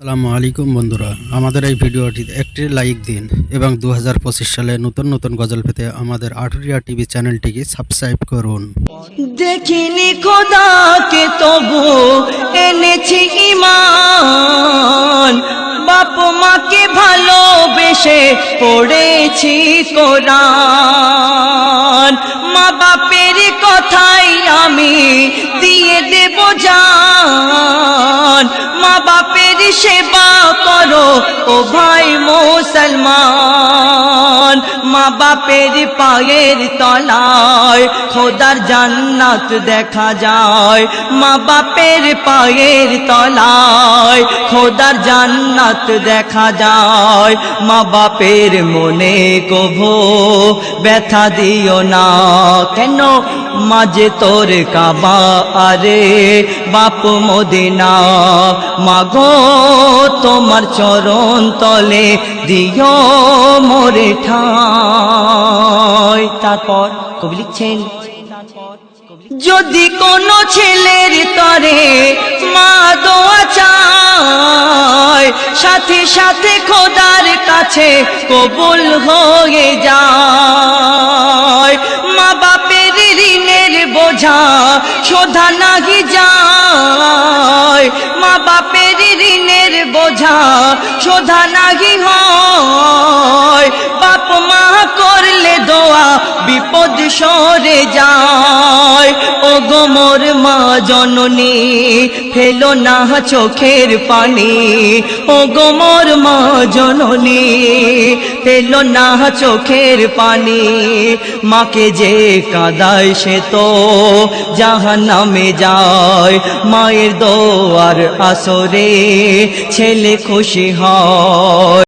আসসালামু আলাইকুম বন্ধুরা। আমাদের এই ভিডিওটিতে একটি লাইক দিন এবং দু হাজার পঁচিশ সালে নতুন নতুন গজল পেতে আমাদের আটুরিয়া টিভি চ্যানেলটিকে সাবস্ক্রাইব করুন। দেখিনি খোদাকে, তবু এনেছি ইমান বাপ মাকে ভালোবেসে পড়েছি কোরআন। মা বাপের কথাই আমি দিয়ে দেব বাপের সেবা করো ও ভাই মুসলমান। মা বাপের পায়ের তলায় খোদার জান্নাত দেখা যায়। মা বাপের পায়ের তলায় খোদার জান্নাত দেখা যায়। মা বাপের মনে কভো ব্যথা দিও না। কেন মাঝে তোর কাবা, আরে বাপ মদিনা। মাগো, তোমার চরণ তলে দিও মোরে ঠাই। তারপর কবি লিখছেন, যদি কোনো ছেলের তরে মা দোয়া চায়, সাথে সাথে খোদার কাছে কবুল হয়ে যায়। বোঝা শোধা নাহি যায়। মা বাপের ঋণের বোঝা শোধা নাহি হয়। বাপ মা করলে দোয়া, বিপদ সরে যায়। জননী, ফেলো না চোখের পানি। ও গোমর মা জননী, ফেলো না চোখের পানি। মাকে যে কাদায় সে তো জাহান নামে যায়। মায়ের দোয়ার আসরে ছেলে খুশি হয়।